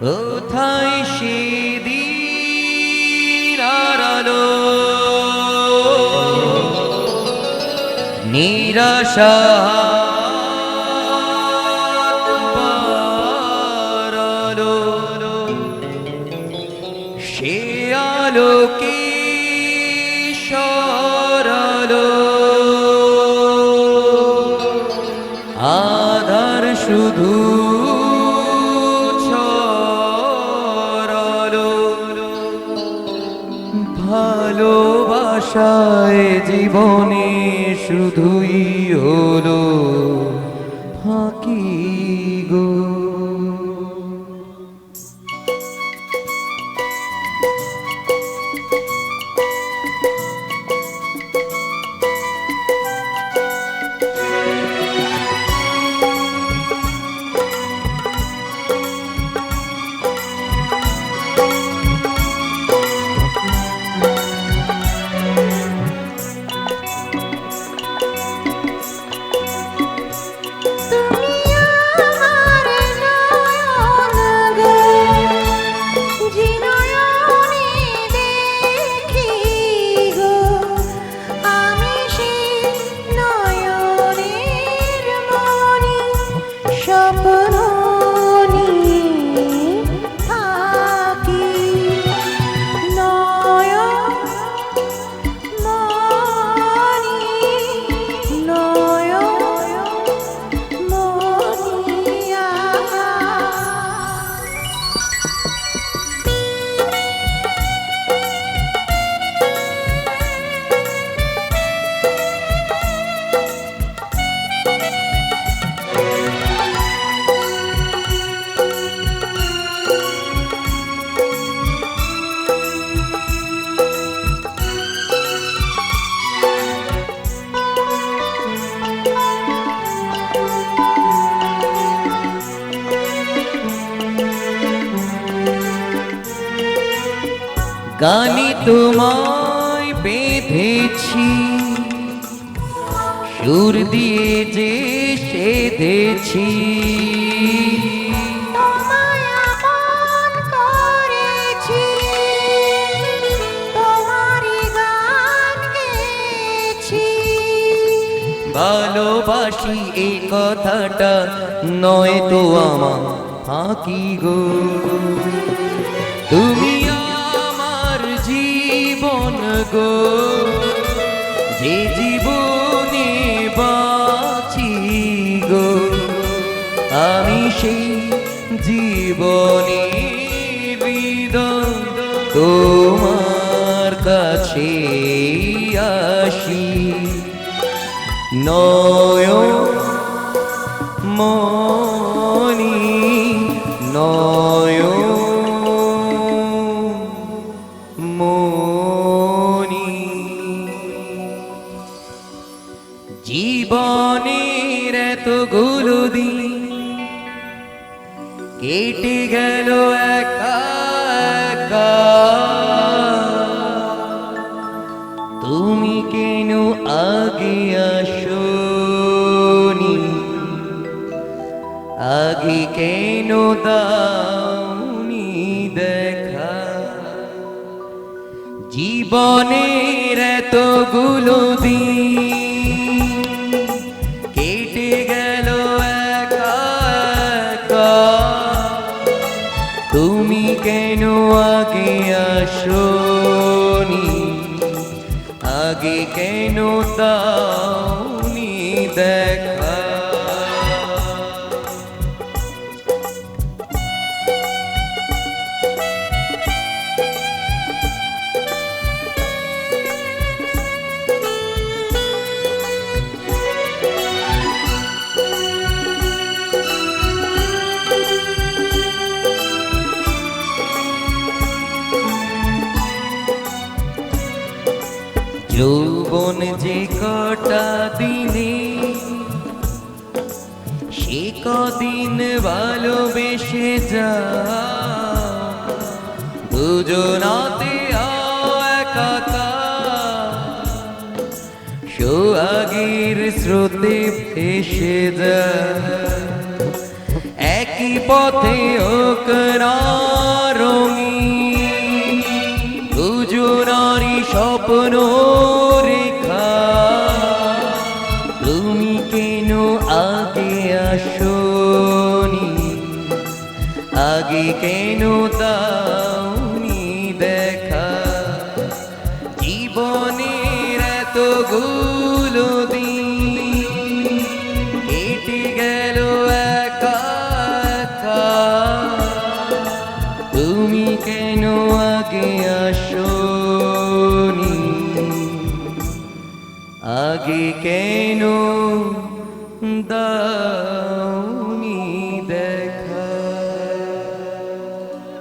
কোথায় সেদিন আলো নিরাশা। সে আলোকে সরালো শুধু ভালোবাসায় জীবনে শুধুই হলো ফাঁকি। গানি তোমায় বেঁধেছি। সুর দিয়ে যে সেধেছি। ভালোবাসি এই কথাটা নয় তো আমার ফাঁকি গো। তুমি গো যে জীবনে বাঁচি গো আমি সেই জীবনে বিদন তোমার কাছে আসি। নয় জীবনের এতগুলো দিন কেটে গেল একা একা। তুমি কেন আগে আসনি? আগে কেন দাওনি দেখা? জীবনের এতগুলো দিন কেন আগে আসনি? আগে কেন দাওনি যৌবন যে কটা দিনে, সে কদিন ভালোবেসে যা দুজনাতে একাকার সোহাগীর স্রোতে ভেসে যা একই পথে রঙি দুজনারি স্বপ্ন আগে কেন দাওনি দেখা? জীবনের এতগুলো দিন কেটে গেল একা একা। তুমি কেন আগে আসনি? আগে কেন দা